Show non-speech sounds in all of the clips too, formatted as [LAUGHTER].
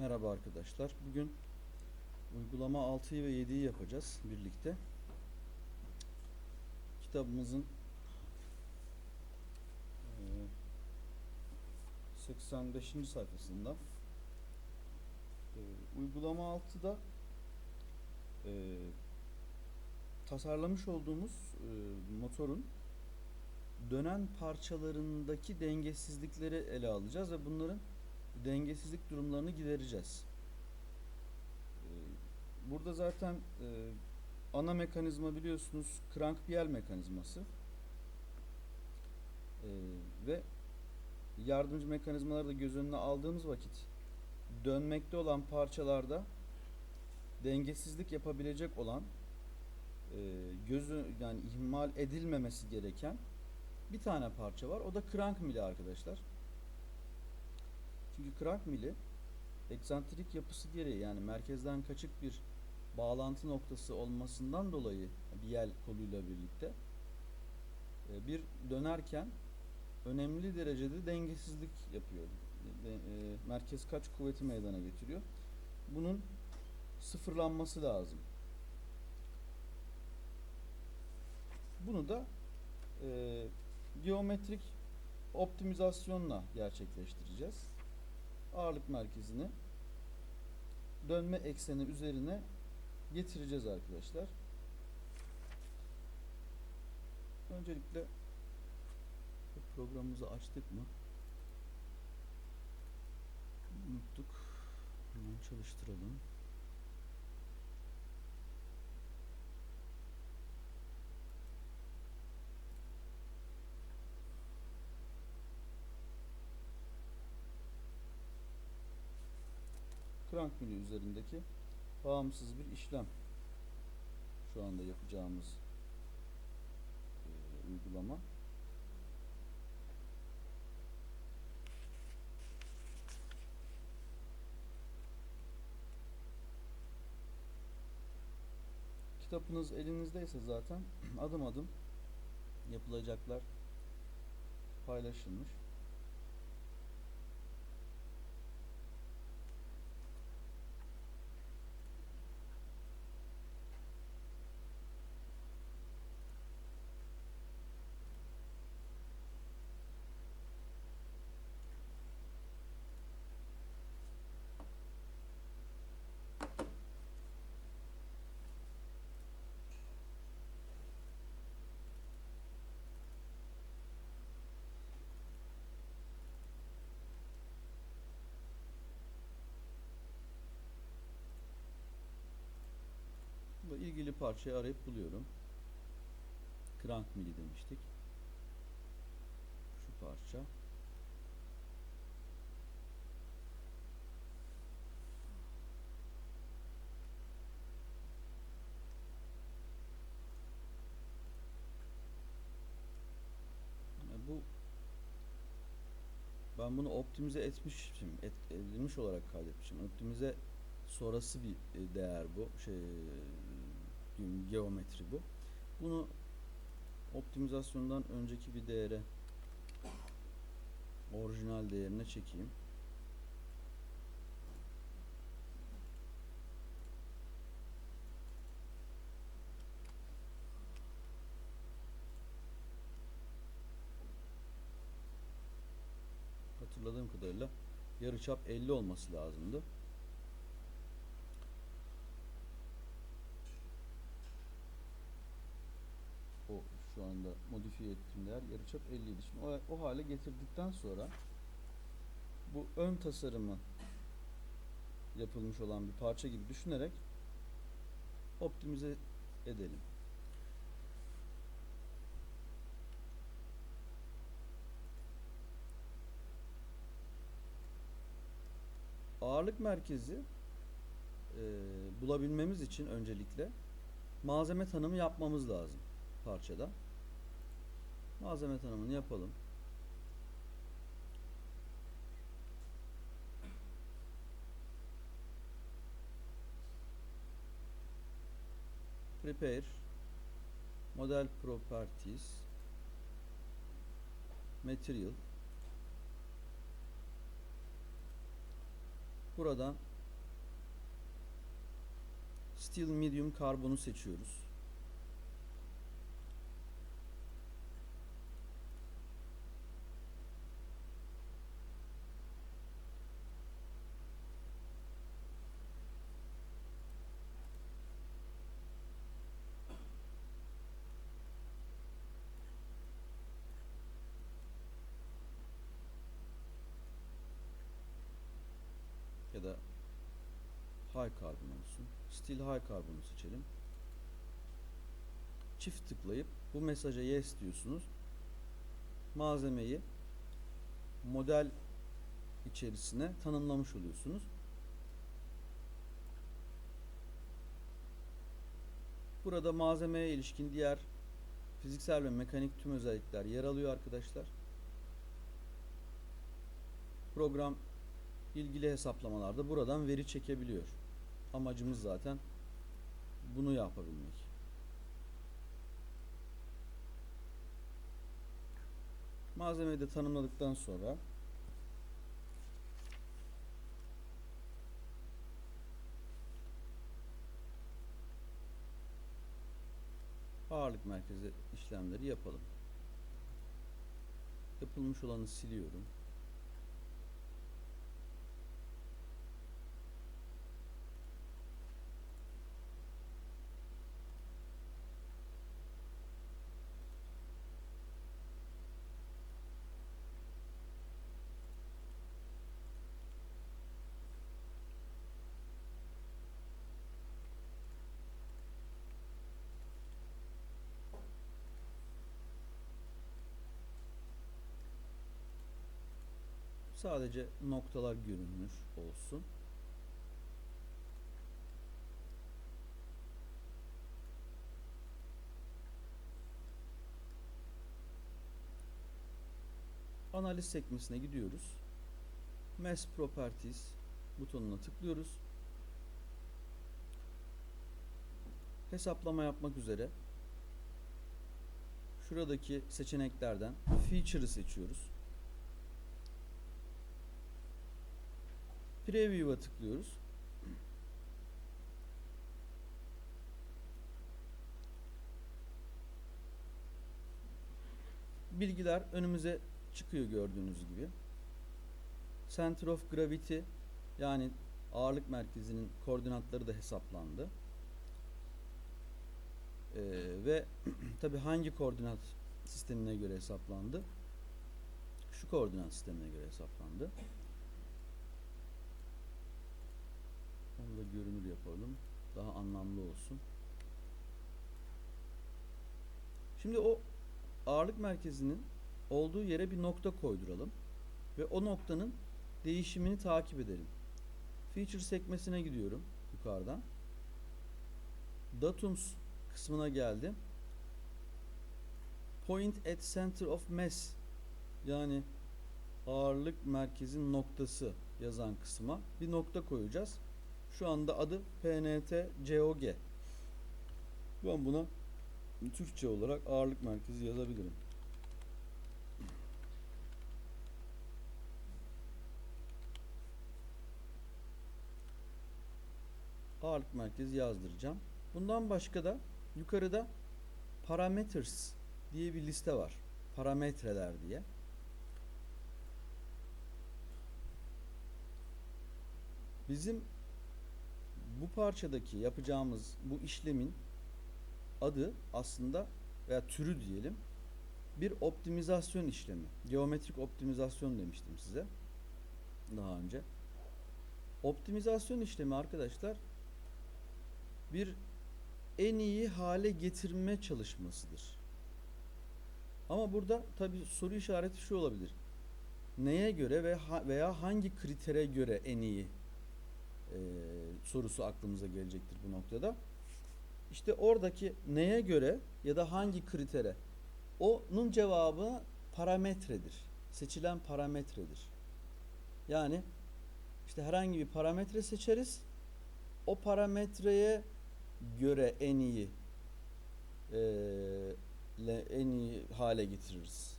Merhaba arkadaşlar. Bugün uygulama 6'yı ve 7'yi yapacağız birlikte. Kitabımızın eee, 85. sayfasında eee, uygulama 6'da eee, tasarlamış olduğumuz motorun dönen parçalarındaki dengesizlikleri ele alacağız ve bunların dengesizlik durumlarını gidereceğiz. Ee, Burada zaten e, ana mekanizma biliyorsunuz crank biel mekanizması Ee, ve yardımcı mekanizmaları da göz önüne aldığımız vakit dönmekte olan parçalarda dengesizlik yapabilecek olan e, gözü yani ihmal edilmemesi gereken bir tane parça var. O da crank mili arkadaşlar. Çünkü crank mili eksantrik yapısı gereği yani merkezden kaçık bir bağlantı noktası olmasından dolayı bir yel koluyla birlikte e, bir dönerken önemli derecede dengesizlik yapıyor. E, merkez kaç kuvveti meydana getiriyor. Bunun sıfırlanması lazım. Bunu da e, geometrik optimizasyonla gerçekleştireceğiz. Ağırlık merkezini dönme ekseni üzerine getireceğiz arkadaşlar. Öncelikle programımızı açtık mı? Unuttuk. Hemen çalıştıralım. Crank mili üzerindeki bağımsız bir işlem şu anda yapacağımız e, uygulama. Kitabınız elinizdeyse zaten [CLEARS THROAT] adım adım yapılacaklar paylaşılmış. Bu ilgili parçayı arayıp buluyorum. Crank mili demiştik. Şu parça. Bu ben bunu optimize etmişim, et, edilmiş olarak kaydetmişim. Optimize sonrası bir e, değer bu. Şey geometri bu. Bunu optimizasyondan önceki bir değere orijinal değerine çekeyim. Hatırladığım kadarıyla yarıçap 50 olması lazımdı. O şu anda modifiye ettiğim değer yarıçap 50 idi. Şimdi o, o hale getirdikten sonra bu ön tasarımı yapılmış olan bir parça gibi düşünerek optimize edelim. Ağırlık merkezi e, bulabilmemiz için öncelikle malzeme tanımı yapmamız lazım parçada. Malzeme tanımını yapalım. Prepare Model Properties Material Buradan Steel medium karbonu seçiyoruz. ya da high karbon olsun. Steel high karbonu seçelim. Çift tıklayıp bu mesaja yes diyorsunuz. Malzemeyi model içerisine tanımlamış oluyorsunuz. Burada malzemeye ilişkin diğer fiziksel ve mekanik tüm özellikler yer alıyor arkadaşlar. Program ilgili hesaplamalarda buradan veri çekebiliyor. Amacımız zaten bunu yapabilmek. Malzemeyi de tanımladıktan sonra ağırlık merkezi işlemleri yapalım. Yapılmış olanı siliyorum. Sadece noktalar görünür olsun. Analiz sekmesine gidiyoruz. Mass Properties butonuna tıklıyoruz. Hesaplama yapmak üzere şuradaki seçeneklerden Feature'ı seçiyoruz. Preview'a tıklıyoruz. Bilgiler önümüze çıkıyor gördüğünüz gibi. Center of Gravity yani ağırlık merkezinin koordinatları da hesaplandı. Ee, ve [CLEARS THROAT] tabi hangi koordinat sistemine göre hesaplandı? Şu koordinat sistemine göre hesaplandı. Onu da görünür yapalım. Daha anlamlı olsun. Şimdi o ağırlık merkezinin olduğu yere bir nokta koyduralım. Ve o noktanın değişimini takip edelim. Feature sekmesine gidiyorum yukarıdan. Datums kısmına geldim. Point at center of mass yani ağırlık merkezin noktası yazan kısma bir nokta koyacağız. Şu anda adı PNT COG. Ben buna Türkçe olarak ağırlık merkezi yazabilirim. Ağırlık merkezi yazdıracağım. Bundan başka da yukarıda parameters diye bir liste var. Parametreler diye. Bizim bu parçadaki yapacağımız bu işlemin adı aslında veya türü diyelim bir optimizasyon işlemi. Geometrik optimizasyon demiştim size daha önce. Optimizasyon işlemi arkadaşlar bir en iyi hale getirme çalışmasıdır. Ama burada tabi soru işareti şu olabilir. Neye göre ve veya hangi kritere göre en iyi e, sorusu aklımıza gelecektir bu noktada. İşte oradaki neye göre ya da hangi kritere onun cevabı parametredir. Seçilen parametredir. Yani işte herhangi bir parametre seçeriz. O parametreye göre en iyi e, en iyi hale getiririz.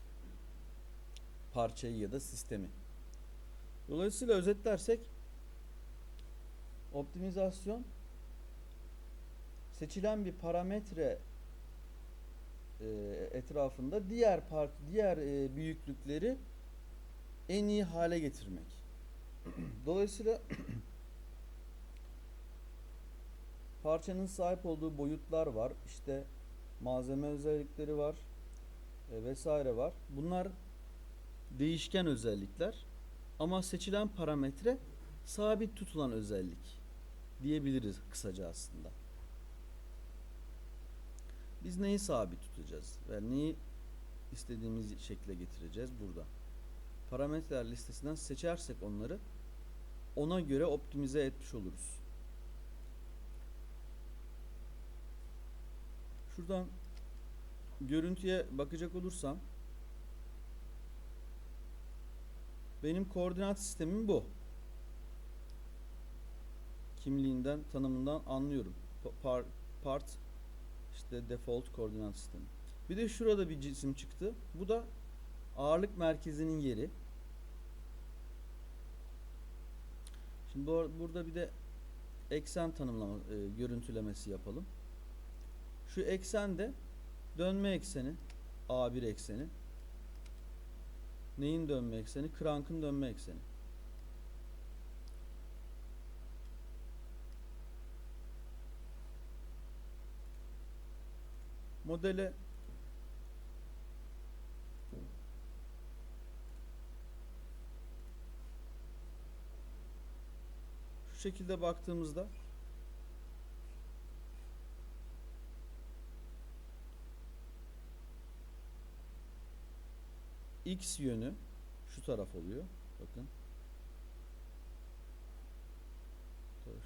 Parçayı ya da sistemi. Dolayısıyla özetlersek optimizasyon seçilen bir parametre e, etrafında diğer part diğer e, büyüklükleri en iyi hale getirmek. [CLEARS THROAT] Dolayısıyla [CLEARS THROAT] parçanın sahip olduğu boyutlar var. İşte malzeme özellikleri var e, vesaire var. Bunlar değişken özellikler ama seçilen parametre sabit tutulan özellik diyebiliriz kısaca aslında. Biz neyi sabit tutacağız ve neyi istediğimiz şekle getireceğiz burada. Parametreler listesinden seçersek onları ona göre optimize etmiş oluruz. Şuradan görüntüye bakacak olursam benim koordinat sistemim bu. Kimliğinden, tanımından anlıyorum. Pa- par- part işte default koordinat sistemi. Bir de şurada bir cisim çıktı. Bu da ağırlık merkezinin yeri. Şimdi bu, burada bir de eksen tanımlama e, görüntülemesi yapalım. Şu eksen de dönme ekseni A1 ekseni. Neyin dönme ekseni? Krank'ın dönme ekseni. Modele şu şekilde baktığımızda X yönü şu taraf oluyor. Bakın.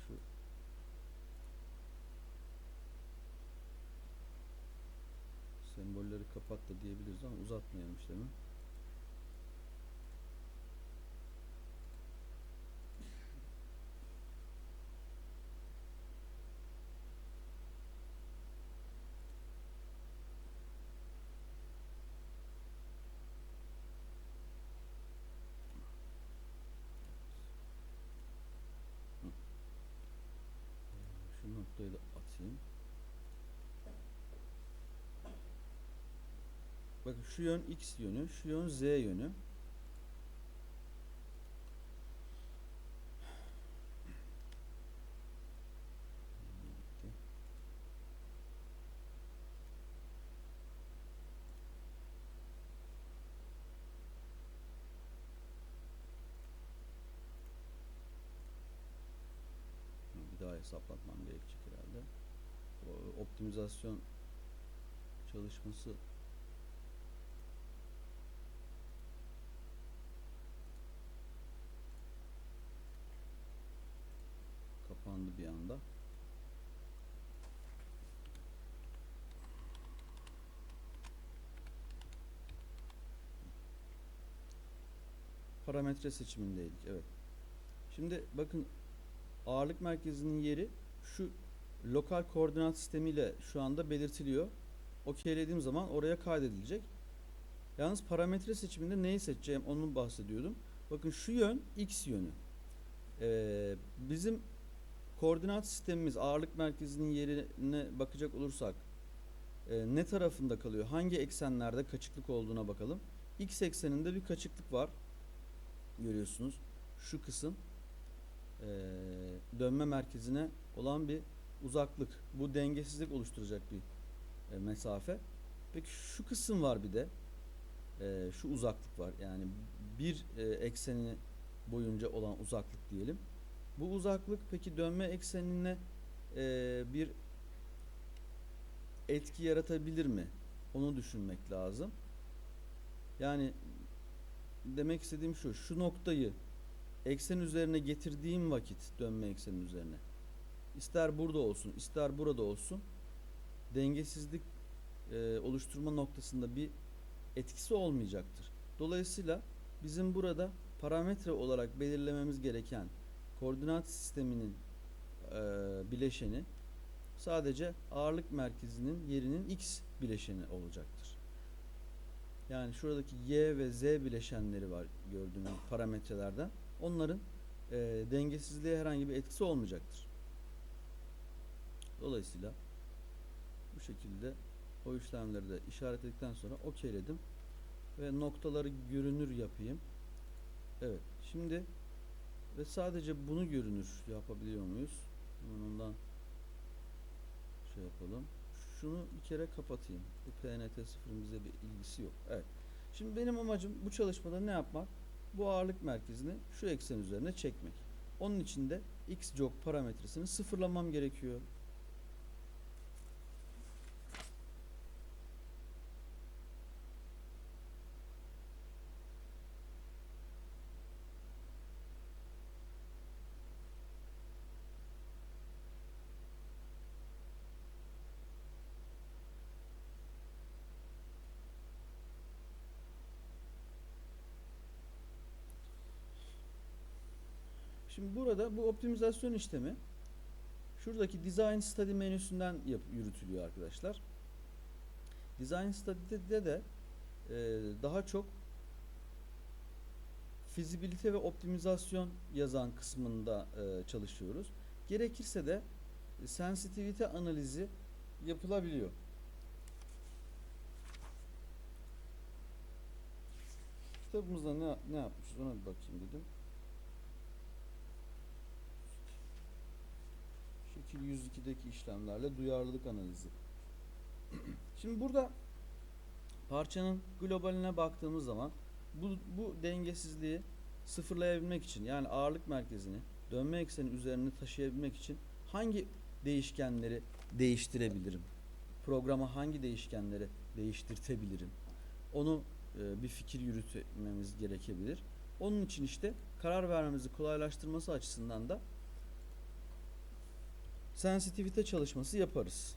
Şu sembolleri kapat da diyebiliriz ama uzatmayalım işlemi. Şu noktayı da Bakın şu yön x yönü, şu yön z yönü. Bir daha hesaplatmam gerekecek herhalde. O optimizasyon çalışması bir anda. Parametre seçimindeydik. Evet. Şimdi bakın ağırlık merkezinin yeri şu lokal koordinat sistemiyle şu anda belirtiliyor. Okeylediğim zaman oraya kaydedilecek. Yalnız parametre seçiminde neyi seçeceğim onu bahsediyordum. Bakın şu yön x yönü. Ee, bizim koordinat sistemimiz ağırlık merkezinin yerine bakacak olursak e, ne tarafında kalıyor? Hangi eksenlerde kaçıklık olduğuna bakalım. X ekseninde bir kaçıklık var. Görüyorsunuz. Şu kısım e, dönme merkezine olan bir uzaklık. Bu dengesizlik oluşturacak bir e, mesafe. Peki şu kısım var bir de. E, şu uzaklık var. Yani bir e, ekseni boyunca olan uzaklık diyelim. Bu uzaklık peki dönme eksenine e, bir etki yaratabilir mi? Onu düşünmek lazım. Yani demek istediğim şu. Şu noktayı eksen üzerine getirdiğim vakit dönme ekseni üzerine ister burada olsun ister burada olsun dengesizlik e, oluşturma noktasında bir etkisi olmayacaktır. Dolayısıyla bizim burada parametre olarak belirlememiz gereken koordinat sisteminin e, bileşeni sadece ağırlık merkezinin yerinin x bileşeni olacaktır. Yani şuradaki y ve z bileşenleri var gördüğünüz parametrelerden. Onların e, dengesizliğe herhangi bir etkisi olmayacaktır. Dolayısıyla Bu şekilde o işlemleri de işaretledikten sonra okeyledim. Ve noktaları görünür yapayım. Evet. Şimdi ve sadece bunu görünür yapabiliyor muyuz? Hemen ondan şey yapalım. Şunu bir kere kapatayım. Bu PNT sıfırın bize bir ilgisi yok. Evet. Şimdi benim amacım bu çalışmada ne yapmak? Bu ağırlık merkezini şu eksen üzerine çekmek. Onun için de x jog parametresini sıfırlamam gerekiyor. Şimdi burada bu optimizasyon işlemi şuradaki Design Study menüsünden yap, yürütülüyor arkadaşlar. Design Study'de de e, daha çok fizibilite ve optimizasyon yazan kısmında e, çalışıyoruz. Gerekirse de sensitivite analizi yapılabiliyor. Kitabımızda ne, ne yapmışız ona bir bakayım dedim. 102'deki işlemlerle duyarlılık analizi. [CLEARS THROAT] Şimdi burada parçanın globaline baktığımız zaman bu, bu dengesizliği sıfırlayabilmek için yani ağırlık merkezini dönme ekseni üzerine taşıyabilmek için hangi değişkenleri değiştirebilirim? Programa hangi değişkenleri değiştirtebilirim? Onu e, bir fikir yürütmemiz gerekebilir. Onun için işte karar vermemizi kolaylaştırması açısından da sensitivite çalışması yaparız.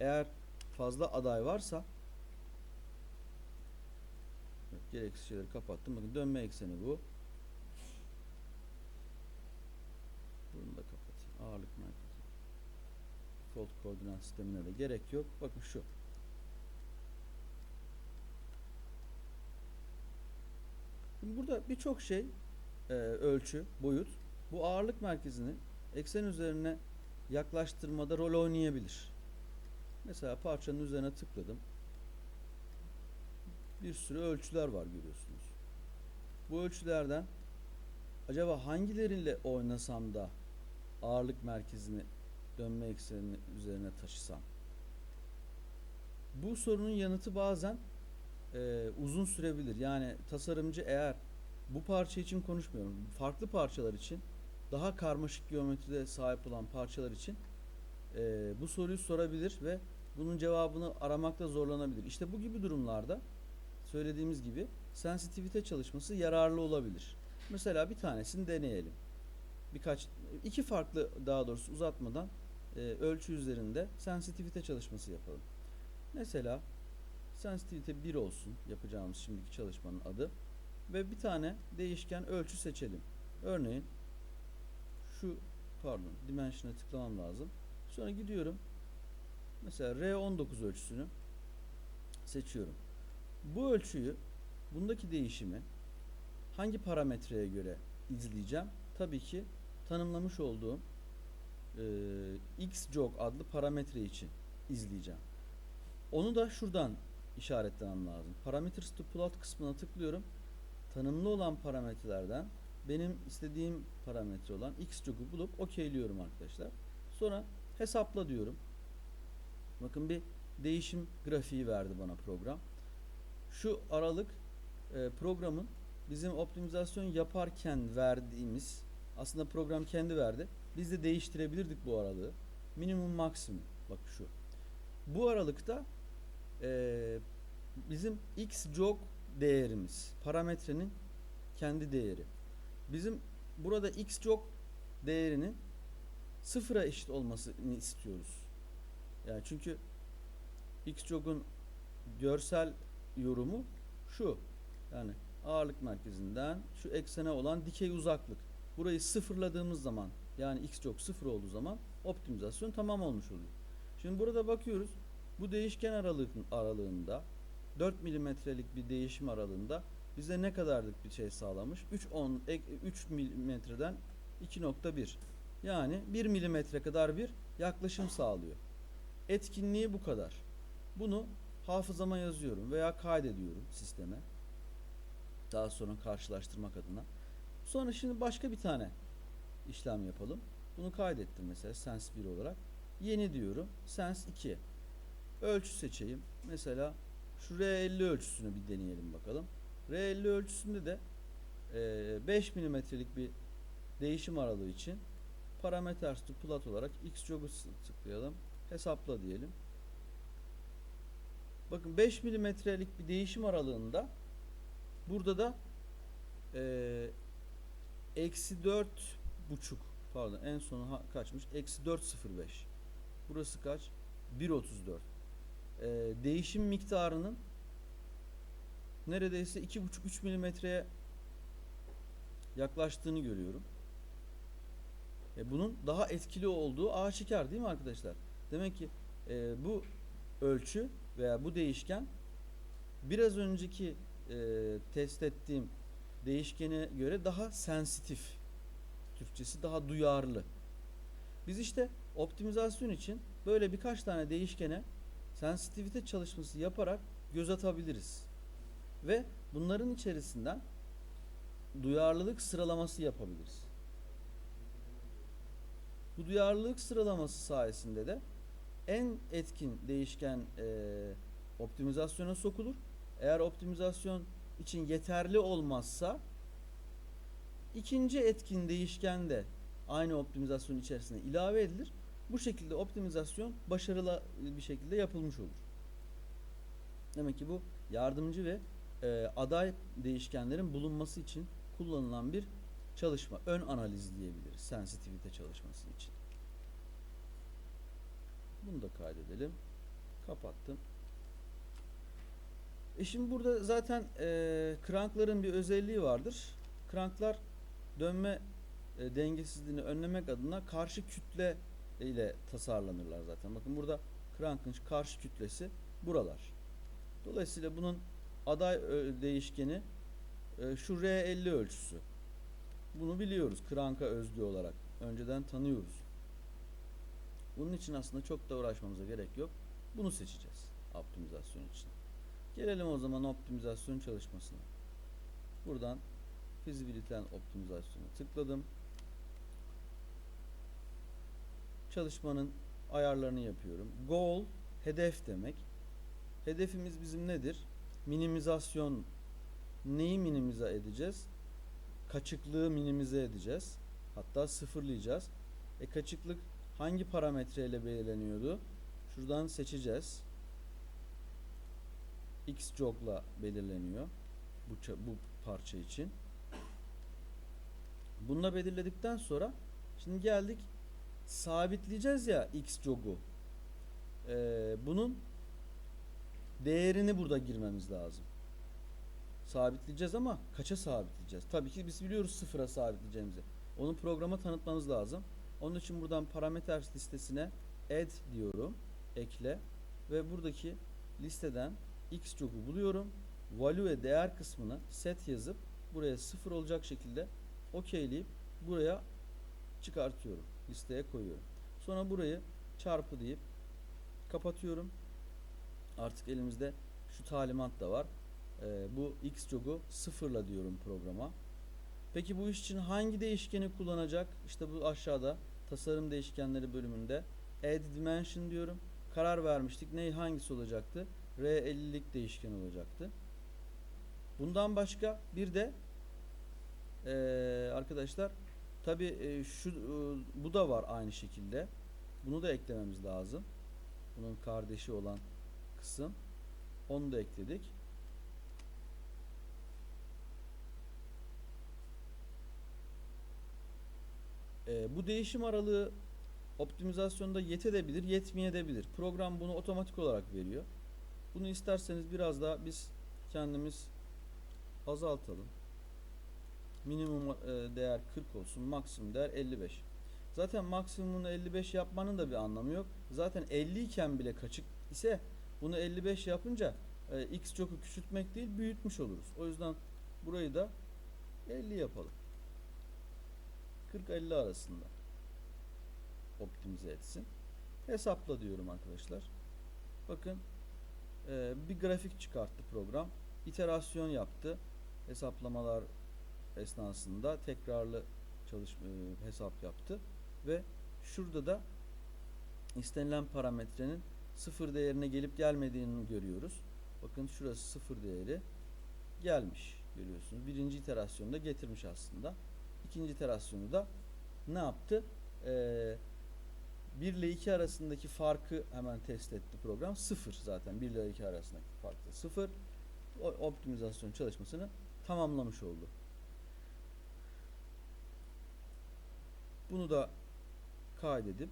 Eğer fazla aday varsa gereksiz şeyleri kapattım. Bakın dönme ekseni bu. Bunu da kapatayım. Ağırlık merkezi. Default koordinat sistemine de gerek yok. Bakın şu. Şimdi burada birçok şey e, ölçü, boyut bu ağırlık merkezini eksen üzerine yaklaştırmada rol oynayabilir. Mesela parçanın üzerine tıkladım. Bir sürü ölçüler var görüyorsunuz. Bu ölçülerden acaba hangileriyle oynasam da ağırlık merkezini dönme ekseninin üzerine taşısam? Bu sorunun yanıtı bazen e, uzun sürebilir. Yani tasarımcı eğer bu parça için konuşmuyorum. Farklı parçalar için daha karmaşık geometride sahip olan parçalar için e, bu soruyu sorabilir ve bunun cevabını aramakta zorlanabilir. İşte bu gibi durumlarda söylediğimiz gibi sensitivite çalışması yararlı olabilir. Mesela bir tanesini deneyelim. Birkaç iki farklı daha doğrusu uzatmadan e, ölçü üzerinde sensitivite çalışması yapalım. Mesela sensitivite 1 olsun yapacağımız şimdiki çalışmanın adı ve bir tane değişken ölçü seçelim. Örneğin şu pardon dimension'a tıklamam lazım. Sonra gidiyorum. Mesela R19 ölçüsünü seçiyorum. Bu ölçüyü bundaki değişimi hangi parametreye göre izleyeceğim? Tabii ki tanımlamış olduğum e, xjog adlı parametre için izleyeceğim. Onu da şuradan işaretlemem lazım. Parameters to plot kısmına tıklıyorum. Tanımlı olan parametrelerden benim istediğim parametre olan xjog'u bulup okeyliyorum arkadaşlar. Sonra hesapla diyorum. Bakın bir değişim grafiği verdi bana program. Şu aralık e, programın bizim optimizasyon yaparken verdiğimiz aslında program kendi verdi. Biz de değiştirebilirdik bu aralığı. Minimum maksimum. Bak şu. Bu aralıkta e, bizim x jog değerimiz parametrenin kendi değeri. Bizim burada x jog değerinin sıfıra eşit olmasını istiyoruz. Yani çünkü x jog'un görsel yorumu şu. Yani ağırlık merkezinden şu eksene olan dikey uzaklık. Burayı sıfırladığımız zaman yani x jog sıfır olduğu zaman optimizasyon tamam olmuş oluyor. Şimdi burada bakıyoruz. Bu değişken aralığın aralığında 4 milimetrelik bir değişim aralığında bize ne kadarlık bir şey sağlamış? 3 10 3 milimetreden 2.1 yani 1 milimetre kadar bir yaklaşım sağlıyor. etkinliği bu kadar. Bunu hafızama yazıyorum veya kaydediyorum sisteme. Daha sonra karşılaştırmak adına. Sonra şimdi başka bir tane işlem yapalım. Bunu kaydettim mesela Sense 1 olarak. Yeni diyorum. Sense 2. Ölçü seçeyim. Mesela şu R50 ölçüsünü bir deneyelim bakalım. R50 ölçüsünde de eee, 5 milimetrelik bir değişim aralığı için parameters to plot olarak x jog'u tıklayalım. Hesapla diyelim. Bakın 5 milimetrelik bir değişim aralığında burada da eee, eksi 4 buçuk pardon en sonu kaçmış? Eksi 4.05 burası kaç? 1.34 Eee, değişim miktarının neredeyse 2,5-3 milimetreye yaklaştığını görüyorum. E, bunun daha etkili olduğu aşikar değil mi arkadaşlar? Demek ki e, bu ölçü veya bu değişken biraz önceki e, test ettiğim değişkene göre daha sensitif. Türkçesi daha duyarlı. Biz işte optimizasyon için böyle birkaç tane değişkene sensitivite çalışması yaparak göz atabiliriz. Ve bunların içerisinden duyarlılık sıralaması yapabiliriz. Bu duyarlılık sıralaması sayesinde de en etkin değişken e, optimizasyona sokulur. Eğer optimizasyon için yeterli olmazsa ikinci etkin değişken de aynı optimizasyon içerisine ilave edilir. Bu şekilde optimizasyon başarılı bir şekilde yapılmış olur. Demek ki bu yardımcı ve e, aday değişkenlerin bulunması için kullanılan bir çalışma. Ön analiz diyebiliriz sensitivite çalışması için. Bunu da kaydedelim. Kapattım. E şimdi burada zaten e, krankların bir özelliği vardır. Kranklar dönme e, dengesizliğini önlemek adına karşı kütle ile tasarlanırlar zaten. Bakın burada krankın karşı kütlesi buralar. Dolayısıyla bunun aday ö- değişkeni e, şu R50 ölçüsü. Bunu biliyoruz kranka özgü olarak. Önceden tanıyoruz. Bunun için aslında çok da uğraşmamıza gerek yok. Bunu seçeceğiz optimizasyon için. Gelelim o zaman optimizasyon çalışmasına. Buradan Feasibility and optimizasyona tıkladım. Çalışmanın ayarlarını yapıyorum. Goal hedef demek. Hedefimiz bizim nedir? Minimizasyon neyi minimize edeceğiz? Kaçıklığı minimize edeceğiz. Hatta sıfırlayacağız. E kaçıklık hangi parametreyle belirleniyordu? Şuradan seçeceğiz. X jog'la belirleniyor bu bu parça için. Bununla belirledikten sonra şimdi geldik sabitleyeceğiz ya X jog'u. Ee, bunun değerini burada girmemiz lazım. Sabitleyeceğiz ama kaça sabitleyeceğiz? Tabii ki biz biliyoruz sıfıra sabitleyeceğimizi. Onu programa tanıtmamız lazım. Onun için buradan parameters listesine add diyorum. Ekle ve buradaki listeden x jog'u buluyorum. Value değer kısmına set yazıp buraya sıfır olacak şekilde okeyleyip buraya çıkartıyorum. Listeye koyuyorum. Sonra burayı çarpı deyip kapatıyorum. Artık elimizde şu talimat da var. Ee, bu x jog'u sıfırla diyorum programa. Peki bu iş için hangi değişkeni kullanacak? İşte bu aşağıda tasarım değişkenleri bölümünde add dimension diyorum. Karar vermiştik. Ne hangisi olacaktı? R50'lik değişken olacaktı. Bundan başka bir de eee, arkadaşlar tabi şu e, bu da var aynı şekilde. Bunu da eklememiz lazım. Bunun kardeşi olan kısım. Onu da ekledik. Ee, bu değişim aralığı optimizasyonda yetebilir, yetmeyebilir. Program bunu otomatik olarak veriyor. Bunu isterseniz biraz daha biz kendimiz azaltalım. Minimum e, değer 40 olsun, maksimum değer 55. Zaten maksimumunu 55 yapmanın da bir anlamı yok. Zaten 50 iken bile kaçık ise bunu 55 yapınca e, x çok'u küçültmek değil büyütmüş oluruz. O yüzden burayı da 50 yapalım. 40-50 arasında optimize etsin. Hesapla diyorum arkadaşlar. Bakın e, bir grafik çıkarttı program. İterasyon yaptı. Hesaplamalar esnasında tekrarlı çalışma e, hesap yaptı ve şurada da istenilen parametrenin sıfır değerine gelip gelmediğini görüyoruz. Bakın şurası sıfır değeri gelmiş görüyorsunuz. Birinci iterasyonda getirmiş aslında. İkinci iterasyonu da ne yaptı? Ee, 1 ile 2 arasındaki farkı hemen test etti program. 0 zaten 1 ile 2 arasındaki fark da 0. O optimizasyon çalışmasını tamamlamış oldu. Bunu da kaydedip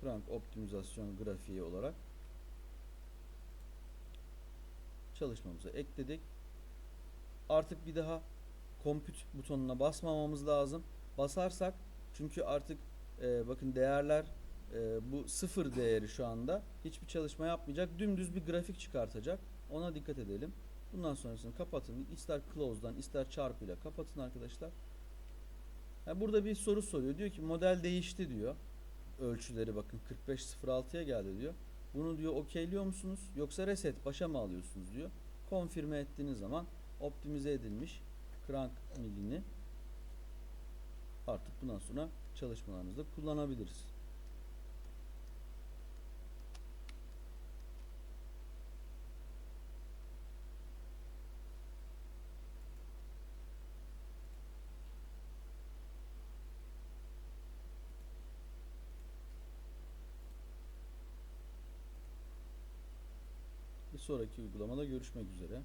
crank optimizasyon grafiği olarak çalışmamıza ekledik. Artık bir daha compute butonuna basmamamız lazım. Basarsak çünkü artık e, bakın değerler e, bu sıfır değeri şu anda hiçbir çalışma yapmayacak. Dümdüz bir grafik çıkartacak. Ona dikkat edelim. Bundan sonrasını kapatın. İster close'dan ister çarpıyla kapatın arkadaşlar. Yani burada bir soru soruyor. Diyor ki model değişti diyor. Ölçüleri bakın 45.06'ya geldi diyor. Bunu diyor okeyliyor musunuz yoksa reset başa mı alıyorsunuz diyor. Konfirme ettiğiniz zaman optimize edilmiş crank milini artık bundan sonra çalışmalarınızda kullanabiliriz. Sonraki uygulamada görüşmek üzere.